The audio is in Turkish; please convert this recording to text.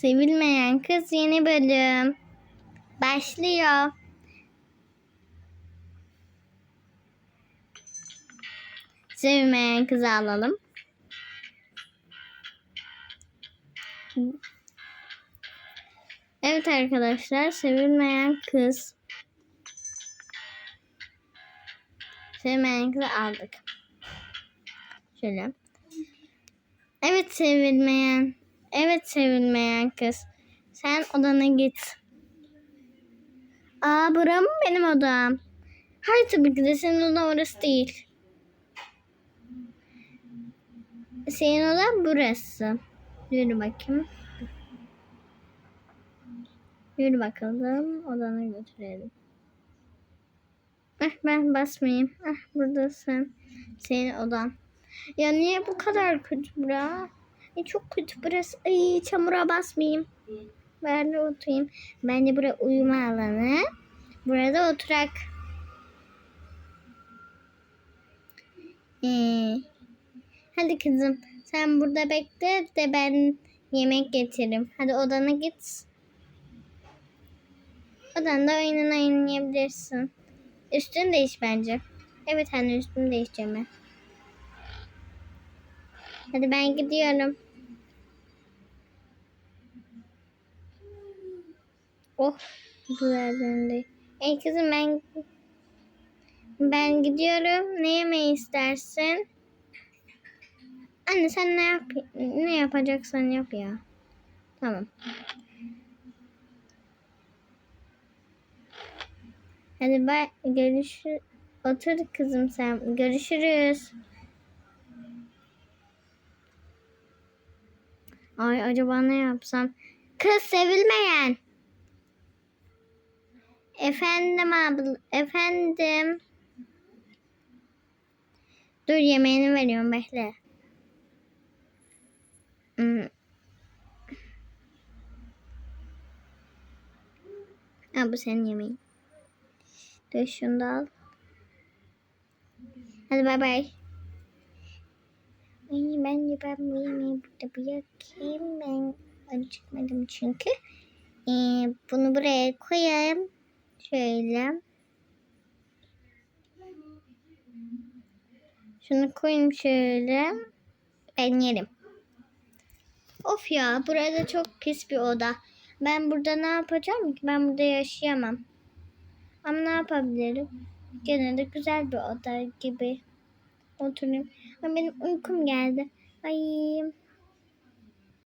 Sevilmeyen kız yeni bölüm. Başlıyor. Sevilmeyen kızı alalım. Evet arkadaşlar sevilmeyen kız. Sevilmeyen kızı aldık. Şöyle. Evet sevilmeyen. Evet sevilmeyen kız. Sen odana git. Aa bura mı benim odam? Hayır tabii ki de senin odan orası değil. Senin odan burası. Yürü bakayım. Yürü bakalım. Odana götürelim. Ah ben basmayayım. Ah buradasın. Senin odan. Ya niye bu kadar kötü bura? Ay, çok kötü burası. Ay çamura basmayayım. Ben de oturayım. Bence bura uyuma alanı. Burada oturak. Ee, hadi kızım sen burada bekle de ben yemek getiririm. Hadi odana git. Odanda oyununu oynayabilirsin. Üstünü değiş bence. Evet anne üstünü değişeceğim ben. Hadi ben gidiyorum. Oh güzel döndü. Ey kızım ben ben gidiyorum. Ne yemeği istersin? Anne sen ne yap ne yapacaksan yap ya. Tamam. Hadi ben görüşür otur kızım sen. Görüşürüz. Ay acaba ne yapsam? Kız sevilmeyen. Efendim abla, efendim. Dur yemeğini veriyorum bekle. Hmm. Ha bu senin yemeğin. Dur şunu da al. Hadi bay bay. Ay bence ben bu yemeği burada bırakayım. Ben acıkmadım çünkü. Ee, bunu buraya koyayım. Şöyle. Şunu koyayım şöyle. Ben yerim. Of ya burada çok pis bir oda. Ben burada ne yapacağım ki? Ben burada yaşayamam. Ama ne yapabilirim? Gene de güzel bir oda gibi. Oturayım. Ama benim uykum geldi. Ay